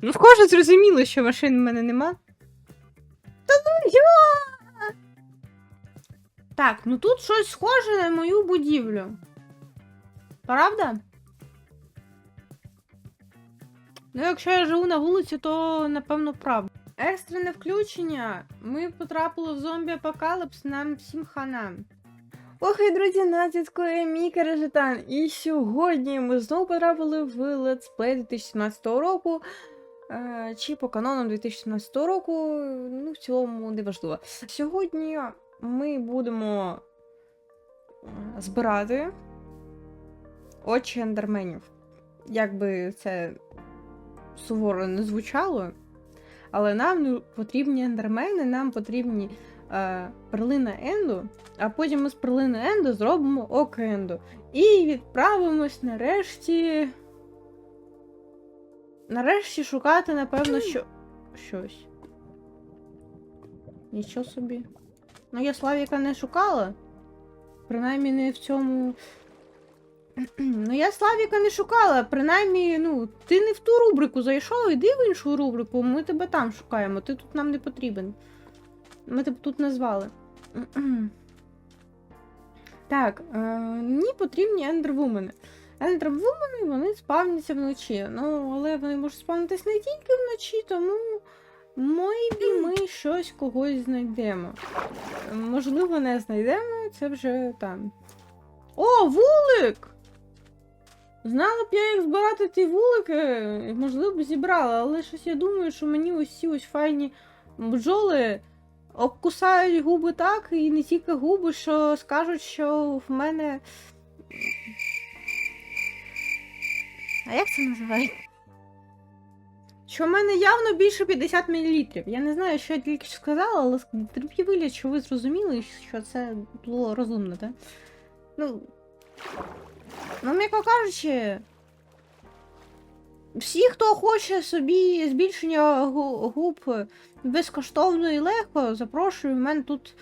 Ну, схоже, зрозуміло, що машин в мене нема. Та ну я! Так, ну тут щось схоже на мою будівлю. Правда? Ну, якщо я живу на вулиці, то напевно правда. Екстрене включення. Ми потрапили в зомбі-апокаліпс, нам всім хана. Ох, і друзі, на зв'язку мій Каражетан. І сьогодні ми знову потрапили в летсплей 2017 року. Е, Чи по канонам 2017 року, ну, в цілому не важливо. Сьогодні ми будемо збирати очі ендерменів. Як би це суворо не звучало, але нам потрібні ендермени, нам потрібні е, перлина Енду, а потім ми з перлини Енду зробимо око Енду. І відправимось нарешті. Нарешті шукати, напевно, що. щось. Нічого собі. Ну, я Славіка не шукала. Принаймні не в цьому. Ну, я Славіка не шукала. Принаймні, ну, ти не в ту рубрику зайшов, іди в іншу рубрику, ми тебе там шукаємо, ти тут нам не потрібен. Ми тебе тут назвали. Так, е, мені потрібні ендервумени. Ендервумени, вони спавняться вночі. Ну, але вони можуть спавнитись не тільки вночі, тому maybe ми щось когось знайдемо. Можливо, не знайдемо, це вже там. О, вулик! Знала б я, як збирати ті вулики, можливо б зібрала, але щось я думаю, що мені ось ці ось файні бджоли обкусають губи так, і не тільки губи, що скажуть, що в мене. А як це називається? Що в мене явно більше 50 мл. Я не знаю, що я тільки що сказала, але терпі вигляд, що ви зрозуміли, що це було розумно, так? Ну. Ну, м'яко кажучи. Всі, хто хоче собі збільшення губ безкоштовно і легко, запрошую. У мене тут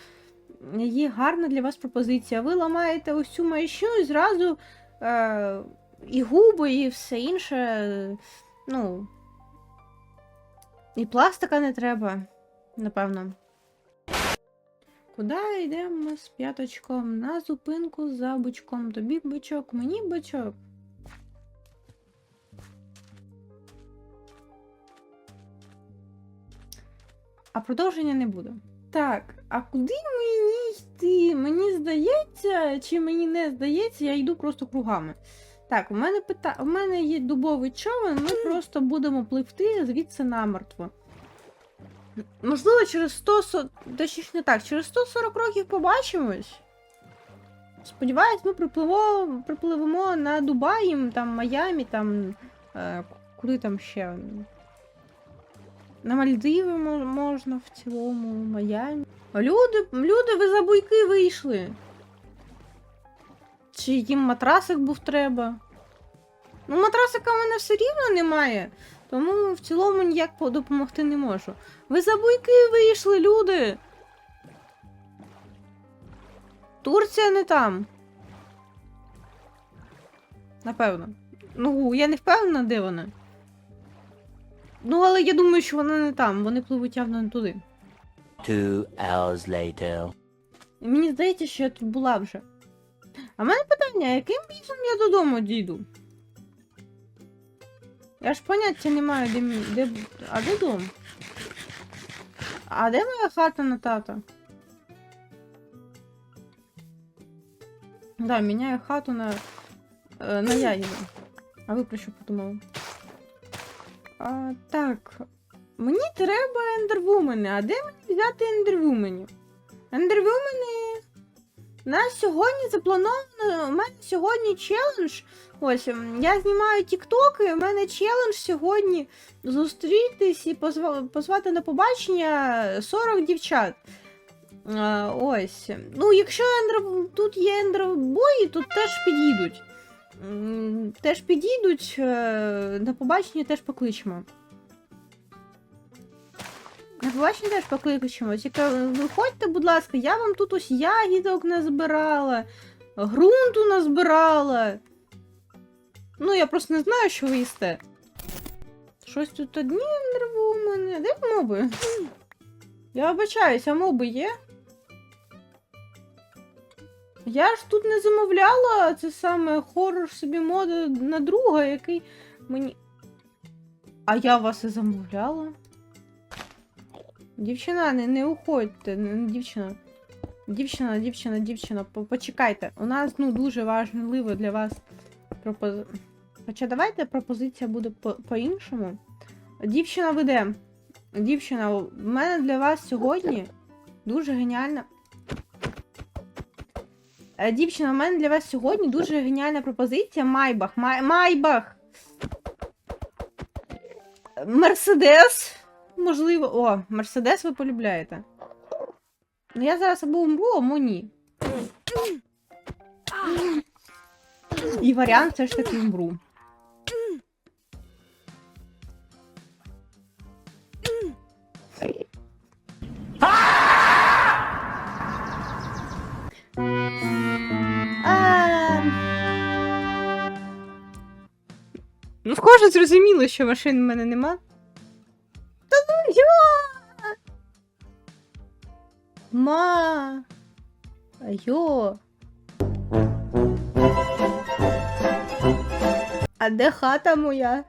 є гарна для вас пропозиція. Ви ламаєте ось цю маячню і зразу е, і губи, і все інше. Ну. І пластика не треба, напевно. Куди йдемо з п'яточком? На зупинку за бочком. Тобі бочок, мені бочок. А продовження не буде. Так, а куди мені йти? Мені здається, чи мені не здається, я йду просто кругами. Так, у мене пита... у мене є дубовий човен, ми просто будемо пливти звідси намертво. Можливо, через 100... со- Точніше не так, через 140 років побачимось. Сподіваюсь, ми припливо... припливемо на Дубаї, там, Майамі, там. Е... Куди там ще? На Мальдиви можна в цілому, Майамі. Люди, люди, ви за буйки вийшли. Чи їм матрасик був треба? Ну, матрасика в мене все рівно немає, тому в цілому ніяк допомогти не можу. Ви за буйки вийшли, люди. Турція не там. Напевно. Ну, я не впевнена, де вона. Ну, але я думаю, що вона не там, вони пливуть явно не туди. Two hours later. Мені здається, що я тут була вже. А в мене питання, яким бісом я додому дійду? Я ж поняття не маю, де, де... А де дом? А де моя хата на тата? Да, міняю хату на, е, на ягіду. А ви про що подумали? А, так. Мені треба ендервумени. А де мені взяти ендервуменів? Ендервумени. Нас сьогодні заплановано. У мене сьогодні челендж. Ось, я знімаю тіктоки, у мене челендж сьогодні зустрітись і позва- позвати на побачення 40 дівчат. А, ось. Ну, якщо ендер... тут є ендербої, то теж підійдуть. Теж підійдуть, е, на побачення теж покличемо. На побачення теж покличемо. Тільки е, виходьте, будь ласка, я вам тут ось ягідок назбирала, ґрунту назбирала. Ну, я просто не знаю, що ви їсте. Щось тут одні ендервумени. Де моби? Я вибачаюся, моби є? Я ж тут не замовляла це саме хорор собі мода на друга, який мені. А я вас і замовляла. Дівчина, не, не уходьте, дівчина. Дівчина, дівчина, дівчина, почекайте. У нас ну дуже важливо для вас пропоз... Хоча давайте пропозиція буде по- по-іншому. Дівчина веде. Дівчина, в мене для вас сьогодні дуже геніальна. Е, Дівчина, в мене для вас сьогодні дуже геніальна пропозиція. Майбах. Май... Майбах. Мерседес. Можливо. О, Мерседес ви полюбляєте. Ну я зараз або умру, або ні. І варіант все ж таки умру. Ну, в кожен зрозуміло, що машин в мене нема. Йо! Ма. Йо. А де хата моя?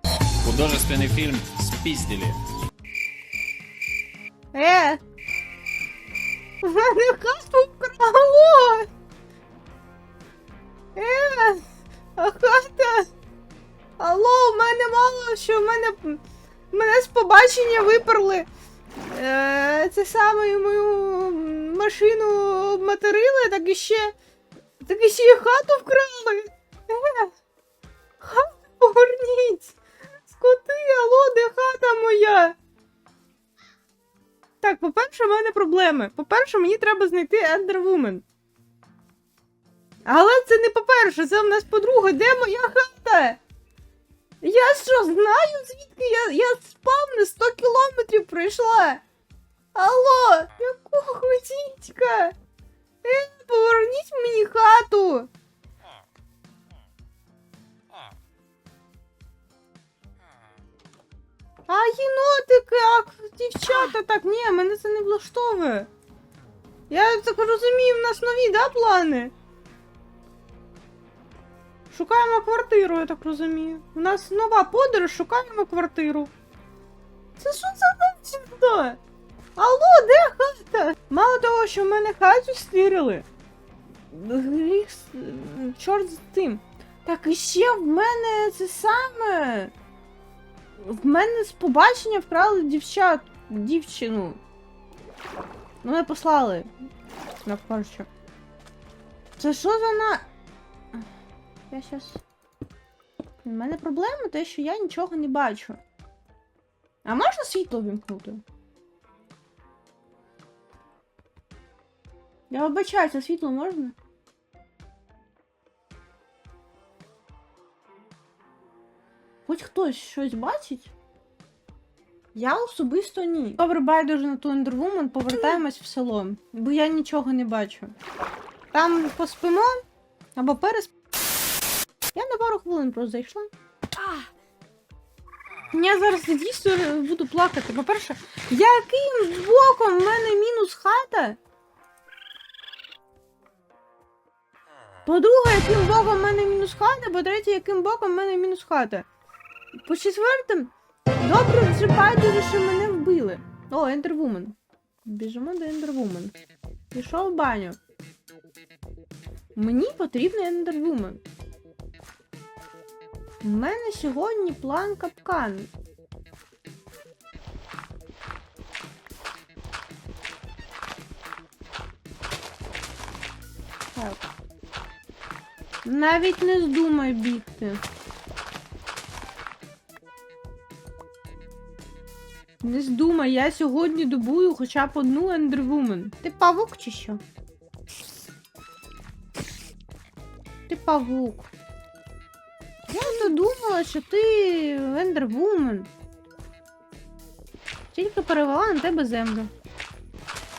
Художественный фильм «Спиздили». Е! В мене хату вкрало! Е! А хата! Алло, в мене мало що в мене. Мене з побачення виперли. Е, це саме мою машину обматерили, так і ще. Так і ще й хату вкрали. Е! Хату поверніть! Скоти, алло, де хата моя? Так, по-перше, в мене проблеми. По-перше, мені треба знайти Ендервумен. Але це не по-перше, це в нас по-друге, де моя хата? Я що, знаю, звідки я, я спав на 100 кілометрів пройшла. Алло, якого дідька? Е, поверніть мені хату. А єнотики, а дівчата, так, ні, мене це не влаштовує. Я так розумію, в нас нові, да, плани? Шукаємо квартиру, я так розумію. У нас нова подорож, шукаємо квартиру. Це що за навсігда? Алло, де хата? Мало того, що в мене хату стирили. Гріх, чорт з тим. Так і ще в мене це саме. В мене з побачення вкрали дівчат, дівчину. Ну, Мене послали. На. Це що за на. Я щас. У мене проблема те, що я нічого не бачу. А можна світло вімкнути? Я вибачаюся, світло можна? Хоч хтось щось бачить? Я особисто ні. Добре, байдуже на ту ендервумен, повертаємось в село, бо я нічого не бачу. Там поспимо або пересп... Я на пару хвилин просто зайшла. Я зараз дійсно буду плакати. По-перше, яким боком в мене мінус хата? По-друге, яким боком в мене мінус хата, по-третє, яким боком в мене мінус хата. По четвертим, добре вже байдуже, що мене вбили. О, Ендервумен. Біжимо до Ендервумен. Пішов в баню. Мені потрібен Ендервумен. У мене сьогодні план капкан. Так. Навіть не здумай бігти. Не здумай, я сьогодні добую хоча б одну ендервумен. Ти павук чи що? Ти павук. Думала, що ти ендервумен. Тільки перевела на тебе землю.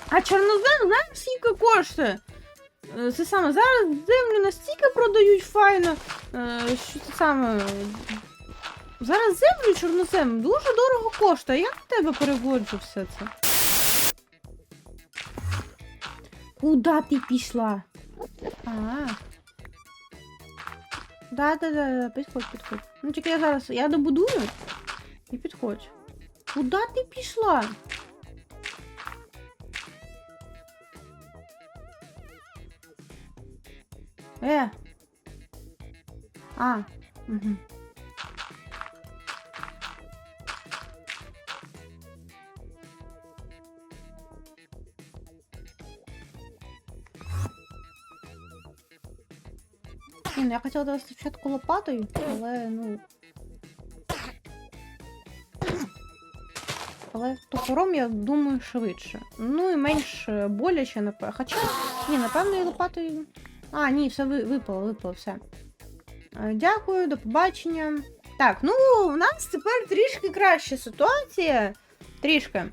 А чорнозем, знаєш, скільки коштує? Е, Це саме зараз землю настільки продають файно, е, що це саме. Зараз землю чорнозем дуже дорого коштує. Як в тебе переводжу все це? Куда ти пішла? А. Да, да, да, да, підходь, підходь. Ну тільки я зараз. Я добудую і підходь. Куда ти пішла? Е. А. Угу. Блін, я хотіла давати спочатку лопатою, але ну. Але топором, я думаю, швидше. Ну і менш е, боляче, напевно. Хоча, ні, напевно, і лопатою. А, ні, все випало, випало, все. Е, Дякую, до побачення. Так, ну, у нас тепер трішки краща ситуація. Трішки.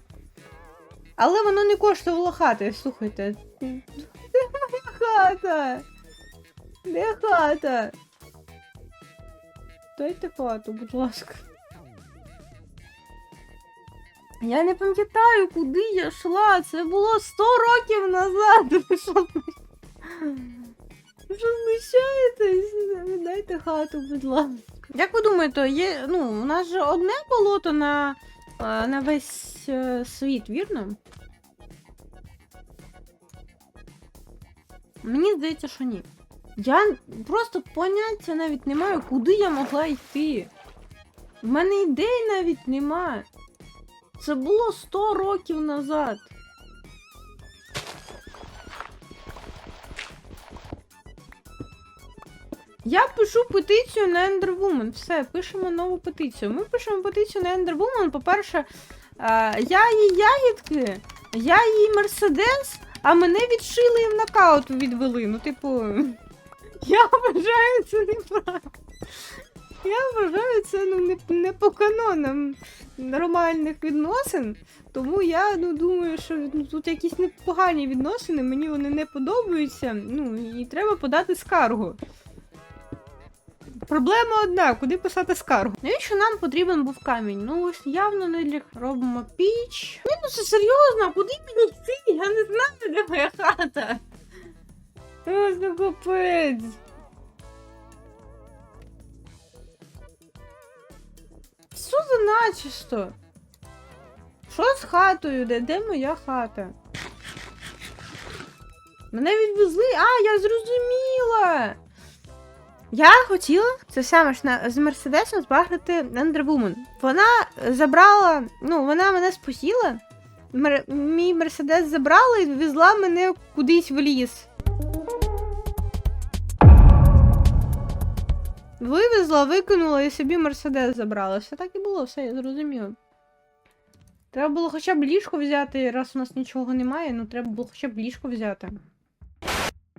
Але воно не коштувало хати, слухайте. Хата? Де хата? Дайте хату, будь ласка. Я не пам'ятаю, куди я йшла. Це було 100 років назад. Що, ви? Дайте хату, будь ласка. Як ви думаєте, є. Ну, у нас же одне болото на, е, на весь е, світ, вірно? Мені здається, що ні. Я просто поняття навіть не маю, куди я могла йти. В мене ідей навіть немає. Це було 100 років назад. Я пишу петицію на Ендервумен. Все, пишемо нову петицію. Ми пишемо петицію на Ендервумен. По-перше, е, я її ягідки, я її Мерседес, а мене відшили і в нокаут відвели. Ну, типу, я вважаю це неправильно. Я вважаю це ну, не, не по канонам нормальних відносин. Тому я ну, думаю, що ну, тут якісь непогані відносини, мені вони не подобаються. Ну, і треба подати скаргу. Проблема одна, куди писати скаргу. Навіщо нам потрібен був камінь? Ну ось явно не для робимо піч. Ні, ну це серйозно, куди мені йти? Я не знаю, де моя хата. Просто капець. Що за начисто? Що з хатою? Де, де моя хата? Мене відвезли. А, я зрозуміла. Я хотіла це саме ж на, з Мерседесом збагрити Ендервумен. Вона забрала, ну, вона мене спосіла. Мер, мій Мерседес забрала і везла мене кудись в ліс. Вивезла, викинула і собі Мерседес забрала. Все так і було, все, я зрозуміла. Треба було хоча б ліжко взяти, раз у нас нічого немає, ну треба було хоча б ліжко взяти.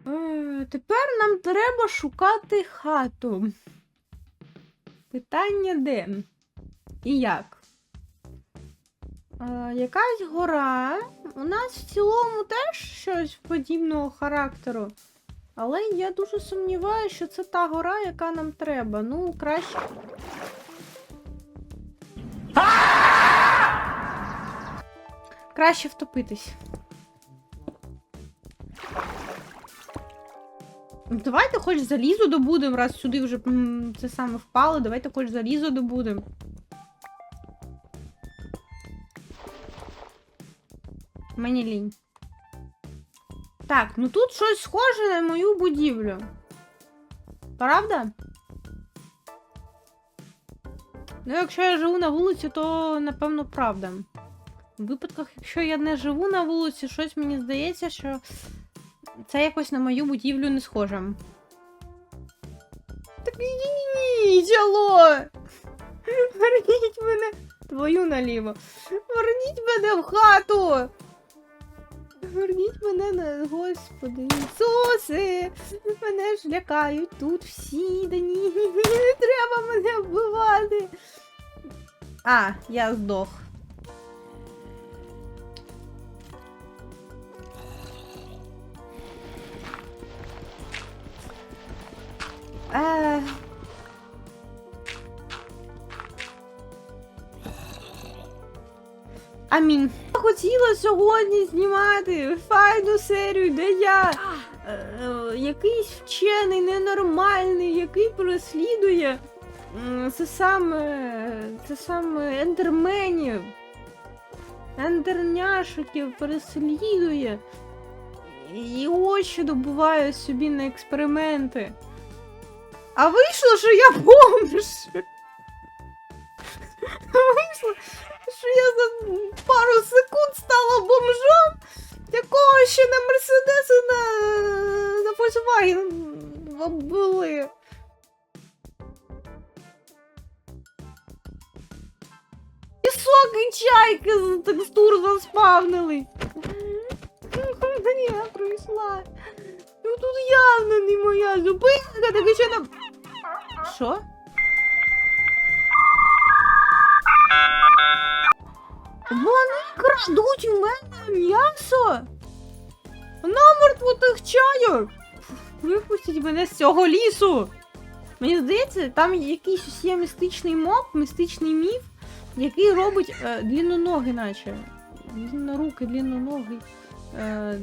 Е, тепер нам треба шукати хату. Питання де? І як? Е, якась гора. У нас в цілому теж щось подібного характеру. Але я дуже сумніваюся, що це та гора, яка нам треба. Ну, краще. Краще втопитись. Ну, Давайте хоч залізо добудемо, раз сюди вже це саме впало, давайте хоч залізо добудемо. Мені лінь. Так, ну тут щось схоже на мою будівлю. Правда? Ну, якщо я живу на вулиці, то напевно правда. В випадках, якщо я не живу на вулиці, щось мені здається, що це якось на мою будівлю не схоже. Так ні, алло! Верніть мене. Твою наліво. Верніть мене в хату. Верніть мене на господи. Ісусе! Мене ж лякають тут всі, да ні, не треба мене вбивати. А, я здох. А... Амінь. Хотіла сьогодні знімати файну серію, де я е, е, якийсь вчений, ненормальний, який переслідує це саме, це саме ендерменів, ендерняшиків переслідує. І очі добуває собі на експерименти. А вийшло, що я бомж. Вийшло, що я за пару секунд стала бомжом, якого ще на Мерседес і на, на Volkswagen були. Пісок і чайки з текстур заспавнились. Я прийшла. Ну тут явно не моя зупинка, так що там. Що? Вони крадуть у мене м'ясо. Намертво тих чайок. Випустіть мене з цього лісу. Мені здається, там якийсь є містичний моб, містичний міф, який робить е, длинноноги, наче. Длинноруки, длинноногий. Е,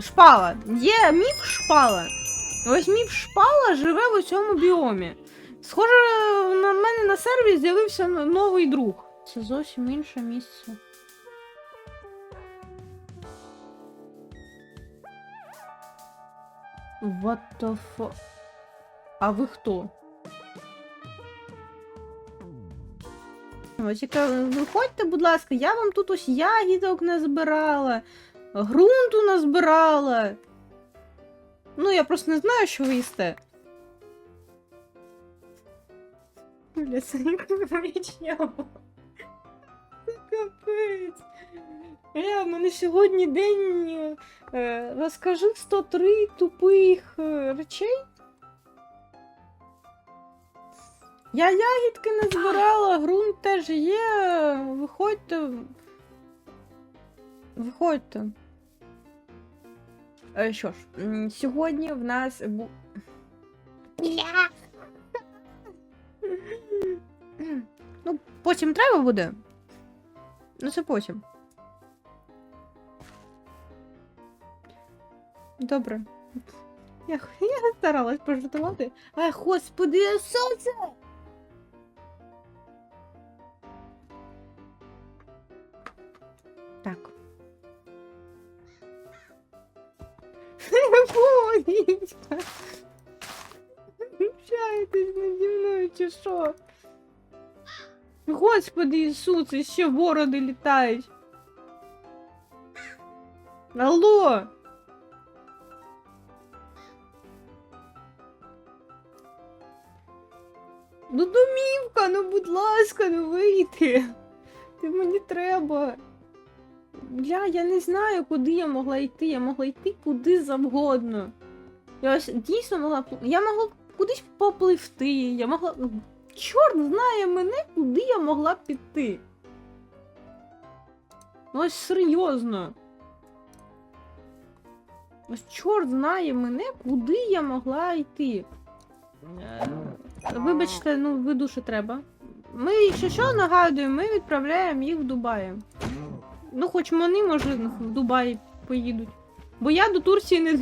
шпала. Є міф шпала. Ось міф шпала живе в цьому біомі. Схоже, на мене на сервері з'явився новий друг. Це зовсім інше місце. What the fuck? А ви хто? Виходьте, будь ласка, я вам тут ось ягідок назбирала, ґрунту назбирала. Ну, я просто не знаю, що ви їсте. Бля, це вічня. Капець. Бля, в мене сьогодні день. Е, розкажи 103 тупих е, речей. Я ягідки не збирала, ґрунт теж є. Виходьте. Виходьте. Е, що ж, м, сьогодні в нас бу. Ну, потім треба буде. Ну, це потім. Добре. Я, я старалась пожартувати. Ай, господи, сонце! Так. Бонечка! Общаєтесь наді мною чи що? Господи Ісусе, ще ворони літають. Алло! Ну, домівка, ну будь ласка, ну вийти. Ти мені треба. Бля, я не знаю, куди я могла йти. Я могла йти куди завгодно. Я ось дійсно могла. Я могла кудись попливти. Я могла. Чорт знає мене, куди я могла піти. Ну ось серйозно. Ось чорт знає мене, куди я могла йти. Е, Вибачте, ну ви дуже треба. Ми, якщо що, нагадуємо, ми відправляємо їх в Дубаї. Ну, хоч вони, може, в Дубаї поїдуть. Бо я до Турції не,